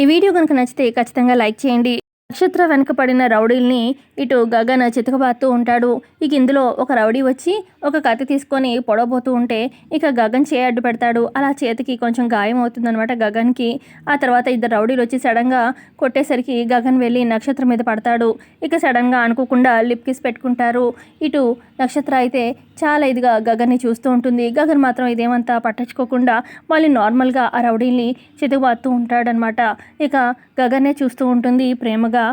ఈ వీడియో కనుక నచ్చితే ఖచ్చితంగా లైక్ చేయండి. నక్షత్ర వెనుక పడిన రౌడీల్ని ఇటు గగన్ చితకబారుతూ ఉంటాడు. ఇక ఇందులో ఒక రౌడీ వచ్చి ఒక కత్తి తీసుకొని పొడవబోతూ ఉంటే ఇక గగన్ చేయి అడ్డు పెడతాడు. అలా చేతికి కొంచెం గాయం అవుతుందన్నమాట గగన్కి. ఆ తర్వాత ఇద్దరు రౌడీలు వచ్చి సడన్గా కొట్టేసరికి గగన్ వెళ్ళి నక్షత్రం మీద పడతాడు. ఇక సడన్గా అనుకోకుండా లిప్ కిస్ పెట్టుకుంటారు. ఇటు నక్షత్ర అయితే చాలా ఇదిగా గగన్ని చూస్తూ ఉంటుంది. గగన్ మాత్రం ఇదేమంతా పట్టించుకోకుండా మళ్ళీ నార్మల్గా ఆ రౌడీల్ని చితకబాత్తూ ఉంటాడనమాట ఇక గగన్నే చూస్తూ ఉంటుంది ప్రేమగా.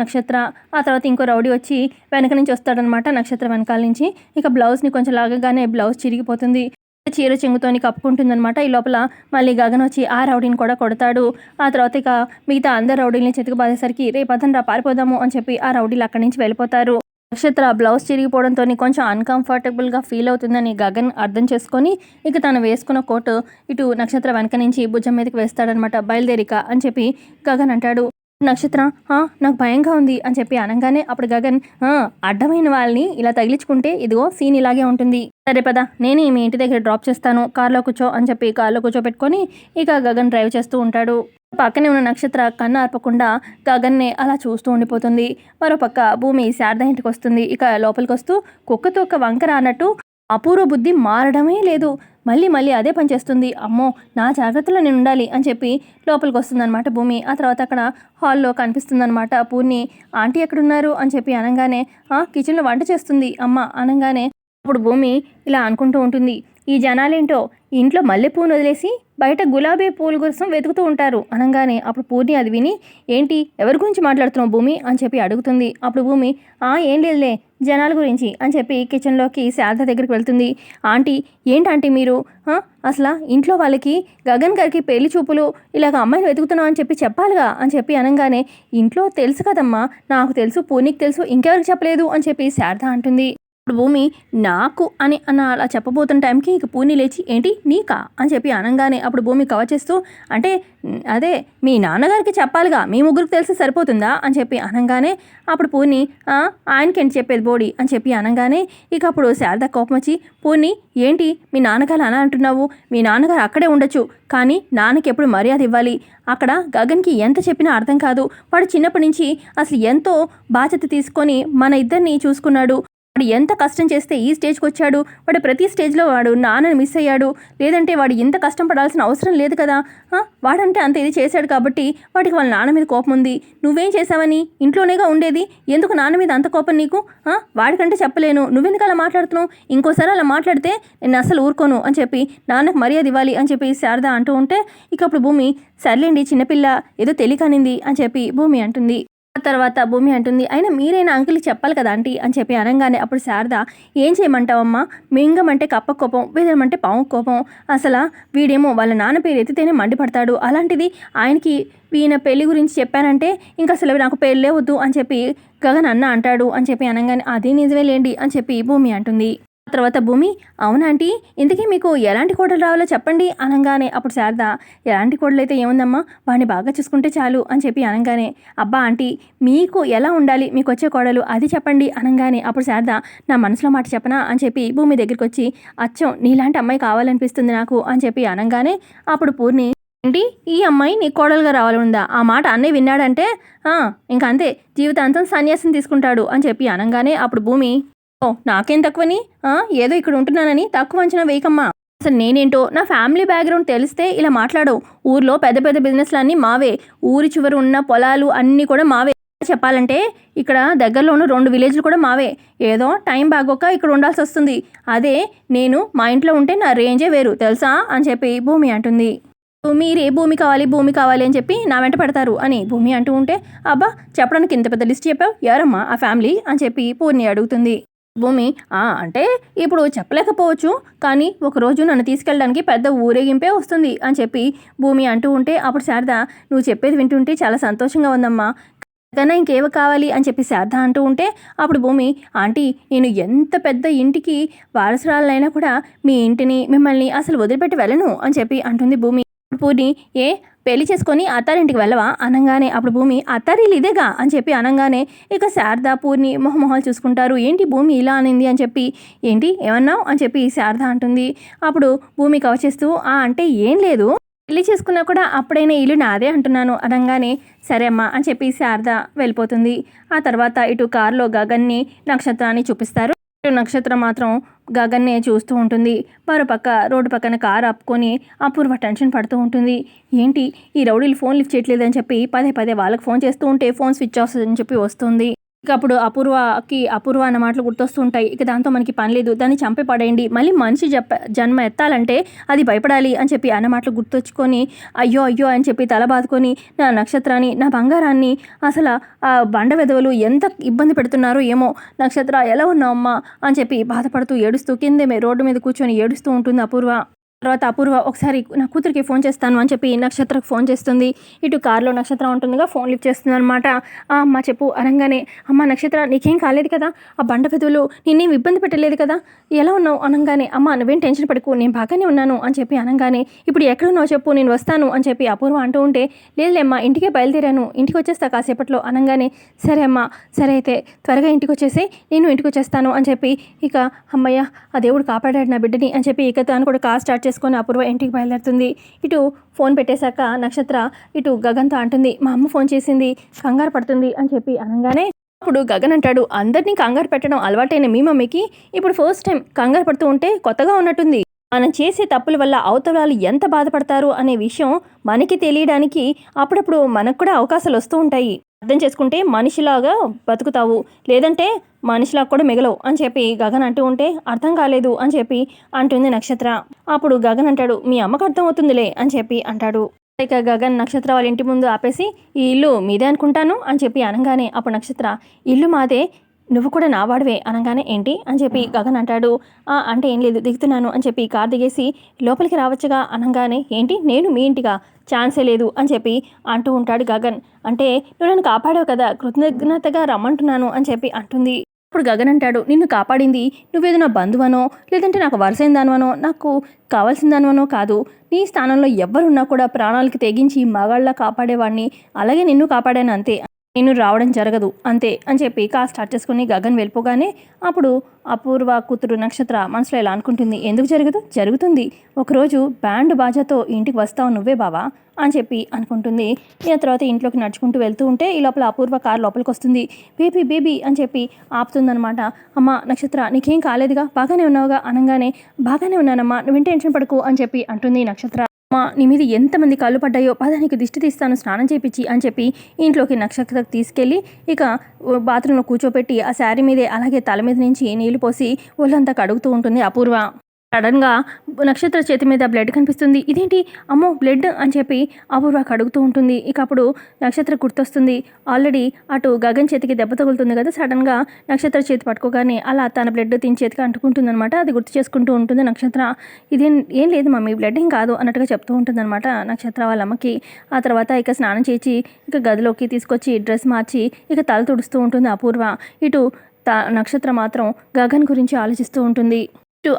నక్షత్ర ఆ తర్వాత ఇంకో రౌడీ వచ్చి వెనక నుంచి వస్తాడనమాట నక్షత్ర వెనకాల నుంచి. ఇక బ్లౌజ్ని కొంచెం లాగగానే బ్లౌజ్ చిరిగిపోతుంది. చీర చెంగుతోని కప్పుకుంటుందనమాట ఈ లోపల మళ్ళీ గగన్ వచ్చి ఆ రౌడీని కూడా కొడతాడు. ఆ తర్వాత ఇక మిగతా అందరు రౌడీని చెతుకు బాధేసరికి రేపు అతను రా పారిపోదాము అని చెప్పి ఆ రౌడీలు అక్కడి నుంచి వెళ్ళిపోతారు. నక్షత్ర బ్లౌజ్ చిరిగిపోవడంతో కొంచెం అన్కంఫర్టబుల్గా ఫీల్ అవుతుందని గగన్ అర్థం చేసుకొని ఇక తను వేసుకున్న కోటు ఇటు నక్షత్ర వెనక నుంచి భుజం మీదకి వేస్తాడనమాట. బయలుదేరిక అని చెప్పి గగన్ అంటాడు. నక్షత్ర నాకు భయంగా ఉంది అని చెప్పి అనగానే అప్పుడు గగన్ అడ్డమైన వాళ్ళని ఇలా తగిలించుకుంటే ఇదిగో సీన్ ఇలాగే ఉంటుంది. సరే పద నేను మీ ఇంటి దగ్గర డ్రాప్ చేస్తాను. కార్లో కూర్చో అని చెప్పి కార్లో కూర్చోబెట్టుకొని ఇక గగన్ డ్రైవ్ చేస్తూ ఉంటాడు. పక్కనే ఉన్న నక్షత్ర కన్ను ఆర్పకుండా గగన్నే అలా చూస్తూ ఉండిపోతుంది. మరోపక్క భూమి శారద ఇంటికి వస్తుంది. ఇక లోపలికి వస్తూ కుక్కతో ఒక వంకర అన్నట్టు అపూర్వ బుద్ధి మారడమే లేదు. మళ్ళీ మళ్ళీ అదే పని చేస్తుంది. అమ్మో నా జాగ్రత్తలో నేను ఉండాలి అని చెప్పి లోపలికి వస్తుందన్నమాట భూమి. ఆ తర్వాత అక్కడ హాల్లో కనిపిస్తుందన్నమాట పూర్ణి. ఆంటీ ఎక్కడున్నారు? అని చెప్పి అనగానే "ఆ, కిచెన్లో వంట చేస్తుంది. అమ్మ అనగానే అప్పుడు భూమి ఇలా అనుకుంటూ ఉంటుంది. ఈ జనాలేంటో ఇంట్లో మల్లెపూను వదిలేసి బయట గులాబీ పూల కోసం వెతుకుతూ ఉంటారు. అనగానే అప్పుడు పూర్ణి అది విని ఏంటి? ఎవరి గురించి మాట్లాడుతున్నావు భూమి? అని చెప్పి అడుగుతుంది. అప్పుడు భూమి ఆ ఏం లేదులే జనాల గురించి అని చెప్పి కిచెన్లోకి శారద దగ్గరికి వెళ్తుంది. ఆంటీ ఏంటి ఆంటీ మీరు? అసలు ఇంట్లో వాళ్ళకి గగన్ గారికి పెళ్ళి చూపులు ఇలాగ అమ్మాయిని వెతుకుతున్నావు అని చెప్పి చెప్పాలిగా? అని చెప్పి అనగానే ఇంట్లో తెలుసు కదమ్మా నాకు తెలుసు పూర్ణికి తెలుసు ఇంకెవరికి చెప్పలేదు? అని చెప్పి శారద అంటుంది. ఇప్పుడు భూమి నాకు అని అన్న అలా చెప్పబోతున్న టైంకి ఇక పూని లేచి ఏంటి నీకా? అని చెప్పి అనగానే అప్పుడు భూమి కవర్ చేస్తూ అంటే అదే మీ నాన్నగారికి చెప్పాలిగా మీ ముగ్గురికి తెలిసి సరిపోతుందా? అని చెప్పి అనగానే అప్పుడు పూర్ణి ఆయనకి ఆయనకేంటి చెప్పేది బోడి? అని చెప్పి అనగానే ఇక అప్పుడు శారద కోపం వచ్చి పూర్ణి ఏంటి మీ నాన్నగారు అలా అంటున్నావు? మీ నాన్నగారు అక్కడే ఉండొచ్చు కానీ నాన్నకి ఎప్పుడు మర్యాద ఇవ్వాలి? అక్కడ గగన్కి ఎంత చెప్పినా అర్థం కాదు. వాడు చిన్నప్పటి నుంచి అసలు ఎంతో బాధ్యత తీసుకొని మన ఇద్దరిని చూసుకున్నాడు. వాడు ఎంత కష్టం చేస్తే ఈ స్టేజ్కి వచ్చాడు? వాడు ప్రతి స్టేజ్లో వాడు నాన్నని మిస్ అయ్యాడు. లేదంటే వాడు ఇంత కష్టం పడాల్సిన అవసరం లేదు కదా? వాడంటే అంత ఇది చేశాడు కాబట్టి వాడికి వాళ్ళ నాన్న మీద కోపం ఉంది. నువ్వేం చేసావని ఇంట్లోనేగా ఉండేది? ఎందుకు నాన్న మీద అంత కోపం నీకు? వాడికంటే చెప్పలేను. నువ్వెందుకు అలా మాట్లాడుతున్నావు? ఇంకోసారి అలా మాట్లాడితే నేను అసలు ఊరుకోను అని చెప్పి నాన్నకు మర్యాద ఇవ్వాలి అని చెప్పి శారద అంటూ ఉంటే ఇక అప్పుడు భూమి సర్లేండి చిన్నపిల్ల ఏదో తెలియకనింది అని చెప్పి భూమి అంటుంది. తర్వాత భూమి అంటుంది అయినా మీరైనా అంకుల్కి చెప్పాలి కదా ఆంటీ అని చెప్పి అనగానే అప్పుడు శారద ఏం చేయమంటావమ్మా? మింగమంటే కప్ప కోపం వేదమంటే పాము కోపం. అసలు వీడేమో వాళ్ళ నాన్న పేరు ఎత్తితేనే మండిపడతాడు. అలాంటిది ఆయనకి ఈయన పెళ్ళి గురించి చెప్పానంటే ఇంకా అసలు నాకు పెళ్ళే వద్దు అని చెప్పి గగన్ అన్న అంటాడు అని చెప్పి అనగానే అది నిజమే లేండి అని చెప్పి భూమి అంటుంది. తర్వాత భూమి అవునాంటీ ఇంతకీ మీకు ఎలాంటి కోడలు రావాలో చెప్పండి అనగానే. అప్పుడు శారద ఎలాంటి కోడలు అయితే ఏముందమ్మా? వాడిని బాగా చూసుకుంటే చాలు అని చెప్పి అనగానే అబ్బా ఆంటీ మీకు ఎలా ఉండాలి? మీకు వచ్చే కోడలు అది చెప్పండి అనగానే. అప్పుడు శారద నా మనసులో మాట చెప్పనా? అని చెప్పి భూమి దగ్గరికి వచ్చి అచ్చం నీలాంటి అమ్మాయి కావాలనిపిస్తుంది నాకు అని చెప్పి అనగానే అప్పుడు పూర్ణి ఏంటి? ఈ అమ్మాయి నీ కోడలుగా రావాలనుందా? ఆ మాట అన్నయ్య విన్నాడంటే ఇంకా అంతే జీవితాంతం సన్యాసం తీసుకుంటాడు అని చెప్పి అనగానే అప్పుడు భూమి ఓ నాకేం తక్కువని? ఏదో ఇక్కడ ఉంటున్నానని తక్కువ అంచనా వేయకమ్మా. అసలు నేనేంటో? నా ఫ్యామిలీ బ్యాక్గ్రౌండ్ తెలిస్తే ఇలా మాట్లాడవు. ఊర్లో పెద్ద పెద్ద బిజినెస్లు అన్నీ మావే. ఊరి చివరి ఉన్న పొలాలు అన్నీ కూడా మావే. చెప్పాలంటే ఇక్కడ దగ్గరలోను రెండు విలేజ్లు కూడా మావే. ఏదో టైం బాగోక ఇక్కడ ఉండాల్సి వస్తుంది. అదే నేను మా ఇంట్లో ఉంటే నా రేంజే వేరు. తెలుసా? అని చెప్పి భూమి అంటుంది. మీరే భూమి కావాలి భూమి కావాలి అని చెప్పి నా వెంట పెడతారు అని భూమి అంటూ ఉంటే అబ్బా చెప్పడానికి ఇంత పెద్ద లిస్ట్ చెప్పావు? ఎవరమ్మా ఆ ఫ్యామిలీ? అని చెప్పి పూర్ణి అడుగుతుంది. భూమి "ఆ, అంటే ఇప్పుడు చెప్పలేకపోవచ్చు కానీ ఒకరోజు నన్ను తీసుకెళ్ళడానికి పెద్ద ఊరేగింపే వస్తుంది అని చెప్పి భూమి అంటూ ఉంటే అప్పుడు శారద నువ్వు చెప్పేది వింటుంటే చాలా సంతోషంగా ఉందమ్మా. కన్నా ఇంకేవ కావాలి అని చెప్పి శారద అంటూ ఉంటే అప్పుడు భూమి ఆంటీ నేను ఎంత పెద్ద ఇంటికి వారసురాలైనా కూడా మీ ఇంటిని మిమ్మల్ని అసలు వదిలిపెట్టి వెళ్ళను అని చెప్పి అంటుంది భూమి. పూర్ణి ఏ పెళ్ళి చేసుకొని అత్తారింటికి వెళ్ళవా? అనగానే అప్పుడు భూమి అత్తారీలు ఇదేగా? అని చెప్పి అనగానే ఇక శారద పూర్ణి మొహమొహాలు చూసుకుంటారు. ఏంటి భూమి ఇలా అనింది? అని చెప్పి ఏంటి ఏమన్నావు? అని చెప్పి శారద అంటుంది. అప్పుడు భూమి కవర్ చేస్తూ ఆ అంటే ఏం లేదు. పెళ్ళి చేసుకున్నా కూడా అప్పుడైనా ఇల్లు నాదే అంటున్నాను. అనగానే సరే అమ్మా అని చెప్పి శారద వెళ్ళిపోతుంది. ఆ తర్వాత ఇటు కారులో గగన్ని నక్షత్రాన్ని చూపిస్తారు. నక్షత్రం మాత్రం గగన్నే చూస్తూ ఉంటుంది. మరోపక్క రోడ్డు పక్కన కారు ఆపుకొని అపూర్వ టెన్షన్ పడుతూ ఉంటుంది. ఏంటి? ఈ రౌడీలు ఫోన్ లిఫ్ట్ చేయట్లేదని చెప్పి పదే పదే వాళ్ళకి ఫోన్ చేస్తూ ఉంటే ఫోన్ స్విచ్ ఆఫ్ అని చెప్పి వస్తుంది. ఇక అప్పుడు అపూర్వకి అపూర్వ అన్న మాటలు గుర్తొస్తుంటాయి. ఇక దాంతో మనకి పని లేదు. దాన్ని చంపి పడేయండి. మళ్ళీ మనిషి జప జన్మ ఎత్తాలంటే అది భయపడాలి అని చెప్పి అన్న మాటలు గుర్తొచ్చుకొని అయ్యో అయ్యో అని చెప్పి తల బాదుకొని నా నక్షత్రాన్ని నా బంగారాన్ని అసలు ఆ బండ వెధవలు ఎంత ఇబ్బంది పెడుతున్నారో ఏమో నక్షత్ర ఎలా ఉన్నావు అమ్మా అని చెప్పి బాధపడుతూ ఏడుస్తూ కిందే రోడ్డు మీద కూర్చొని ఏడుస్తూ ఉంటుంది అపూర్వ. తర్వాత అపూర్వ ఒకసారి నా కూతురికి ఫోన్ చేస్తాను అని చెప్పి నక్షత్రకు ఫోన్ చేస్తుంది. ఇటు కారులో నక్షత్రం ఉంటుందిగా ఫోన్ లిఫ్ట్ చేస్తుంది అనమాట అమ్మ చెప్పు అనగానే అమ్మ నక్షత్ర నీకేం కాలేదు కదా? ఆ బండ పెదవులు నిన్నేం ఇబ్బంది పెట్టలేదు కదా? ఎలా ఉన్నావు? అనగానే అమ్మ నువ్వేం టెన్షన్ పడుకు నేను బాగానే ఉన్నాను అని చెప్పి అనగానే ఇప్పుడు ఎక్కడున్నావు చెప్పు నేను వస్తాను అని చెప్పి అపూర్వ అంటూ ఉంటే లేదులేమ్మా ఇంటికే బయలుదేరాను ఇంటికి వచ్చేస్తా కాసేపట్లో అనగానే సరే అమ్మా సరే అయితే త్వరగా ఇంటికి వచ్చేసి నేను ఇంటికి వచ్చేస్తాను అని చెప్పి ఇక అమ్మయ్య ఆ దేవుడు కాపాడాడు నా బిడ్డని అని చెప్పి ఇక తాను కూడా కార్ స్టార్ట్ చేసుకొని అపూర్వ ఇంటికి బయలుదేరుతుంది. ఇటు ఫోన్ పెట్టేశాక నక్షత్ర ఇటు గగన్తో అంటుంది మా అమ్మ ఫోన్ చేసింది కంగారు పడుతుంది అని చెప్పి అనగానే అప్పుడు గగన్ అంటాడు అందరినీ కంగారు పెట్టడం అలవాటైన మీ మమ్మీకి? ఇప్పుడు ఫస్ట్ టైం కంగారు పడుతూ ఉంటే కొత్తగా ఉన్నట్టుంది. మనం చేసే తప్పుల వల్ల అవతల ఎంత బాధపడతారు అనే విషయం మనకి తెలియడానికి అప్పుడప్పుడు మనకు కూడా అవకాశాలు వస్తూ ఉంటాయి. అర్థం చేసుకుంటే మనిషిలాగా బతుకుతావు. లేదంటే మనిషిలా కూడా మిగలవు అని చెప్పి గగన్ అంటూ ఉంటే అర్థం కాలేదు అని చెప్పి అంటుంది నక్షత్ర. అప్పుడు గగన్ అంటాడు మీ అమ్మకు అర్థం అవుతుందిలే అని చెప్పి అంటాడు. ఇక గగన్ నక్షత్ర వాళ్ళ ఇంటి ముందు ఆపేసి ఈ ఇల్లు మీదే అనుకుంటాను అని చెప్పి అనగానే అప్పుడు నక్షత్ర ఇల్లు మాదే నువ్వు కూడా నా వాడివే అనగానే ఏంటి? అని చెప్పి గగన్ అంటాడు. అంటే ఏం లేదు దిగుతున్నాను అని చెప్పి కార్ దిగేసి లోపలికి రావచ్చుగా అనగానే ఏంటి? నేను మీ ఇంటిగా ఛాన్సే లేదు అని చెప్పి అంటూ ఉంటాడు గగన్. అంటే నువ్వు నన్ను కాపాడావు కదా కృతజ్ఞతగా రమ్మంటున్నాను అని చెప్పి అంటుంది. ఇప్పుడు గగన్ అంటాడు నిన్ను కాపాడింది నువ్వేదో నా బంధువనో లేదంటే నాకు వరుసైన దానివనో నాకు కావాల్సిన దానివనో కాదు. నీ స్థానంలో ఎవ్వరున్నా కూడా ప్రాణాలకి తెగించి మగాళ్ళ కాపాడేవాడిని అలాగే నిన్ను కాపాడాను అంతే నేను రావడం జరగదు అంతే అని చెప్పి కాల్ స్టార్ట్ చేసుకుని గగన్ వెళ్ళిపోగానే అప్పుడు అపూర్వ కూతురు నక్షత్ర మనసులో ఎలా అనుకుంటుంది ఎందుకు జరగదు? జరుగుతుంది. ఒకరోజు బ్యాండ్ బాజాతో ఇంటికి వస్తావు నువ్వే బావా అని చెప్పి అనుకుంటుంది. ఇక తర్వాత ఇంట్లోకి నడుచుకుంటూ వెళ్తూ ఉంటే ఈ లోపల అపూర్వ కార్ లోపలికి వస్తుంది. బేబీ బేబీ అని చెప్పి ఆపుతుందనమాట అమ్మ నక్షత్ర నీకేం కాలేదుగా? బాగానే ఉన్నావుగా? అనగానే బాగానే ఉన్నానమ్మా. నువ్వేం టెన్షన్ పడకు అని చెప్పి అంటుంది నక్షత్ర. అమ్మా నీ మీద ఎంతమంది కాళ్ళు పడ్డాయో పద నీకు దిష్టి తీస్తాను స్నానం చేపించి అని చెప్పి ఇంట్లోకి నక్షత్ర తీసుకెళ్ళి ఇక బాత్రూంలో కూర్చోపెట్టి ఆ శారీ మీదే అలాగే తల మీద నుంచి నీళ్ళు పోసి ఒళ్ళంతా కడుగుతూ ఉంటుంది అపూర్వ. సడన్గా నక్షత్ర చేతి మీద బ్లడ్ కనిపిస్తుంది. ఇదేంటి? అమ్మో బ్లడ్ అని చెప్పి అపూర్వకు కడుగుతూ ఉంటుంది. ఇక అప్పుడు నక్షత్ర గుర్తొస్తుంది. ఆల్రెడీ అటు గగన్ చేతికి దెబ్బ తగులుతుంది కదా సడన్గా నక్షత్ర చేతి పట్టుకోగానే అలా తన బ్లడ్ తిని చేతికి అంటుకుంటుంది అనమాట అది గుర్తు చేసుకుంటూ ఉంటుంది నక్షత్ర. ఇదేం ఏం లేదు మమ్మీ బ్లడ్ ఏం కాదు అన్నట్టుగా చెప్తూ ఉంటుంది అనమాట నక్షత్ర వాళ్ళ అమ్మకి ఆ తర్వాత ఇక స్నానం చేసి ఇక గదిలోకి తీసుకొచ్చి డ్రెస్ మార్చి ఇక తల తుడుస్తూ ఉంటుంది అపూర్వ. ఇటు త నక్షత్ర మాత్రం గగన్ గురించి ఆలోచిస్తూ ఉంటుంది.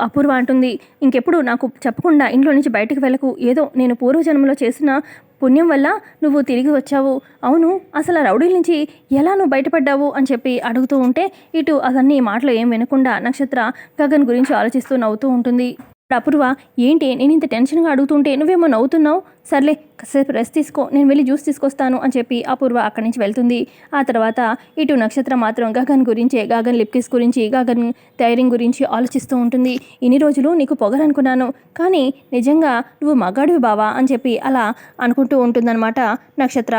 అపూర్వ అంటుంది ఇంకెప్పుడు నాకు చెప్పకుండా ఇంట్లో నుంచి బయటకు వెళ్ళకు. ఏదో నేను పూర్వజన్మలో చేసిన పుణ్యం వల్ల నువ్వు తిరిగి వచ్చావు. అవును అసలు ఆ రౌడీల నుంచి ఎలా నువ్వు బయటపడ్డావు? అని చెప్పి అడుగుతూ ఉంటే ఇటు అదన్నీ మాటలు ఏం వినకుండా నక్షత్ర గగన్ గురించి ఆలోచిస్తూ నవ్వుతూ ఉంటుంది. అపూర్వ ఏంటి? నేను ఇంత టెన్షన్గా అడుగుతుంటే నువ్వేమో నవ్వుతున్నావు? సర్లే కాసేపు రెస్ట్ తీసుకో నేను వెళ్ళి జ్యూస్ తీసుకొస్తాను అని చెప్పి అపూర్వ అక్కడి నుంచి వెళ్తుంది. ఆ తర్వాత ఇటు నక్షత్రం మాత్రం గగన్ గురించే గగన్ లిప్కిస్ గురించి గగన్ టైరింగ్ గురించి ఆలోచిస్తూ ఉంటుంది. ఇన్ని రోజులు నీకు పొగరనుకున్నాను కానీ నిజంగా నువ్వు మగాడివి బావా అని చెప్పి అలా అనుకుంటూ ఉంటుందన్నమాట నక్షత్ర.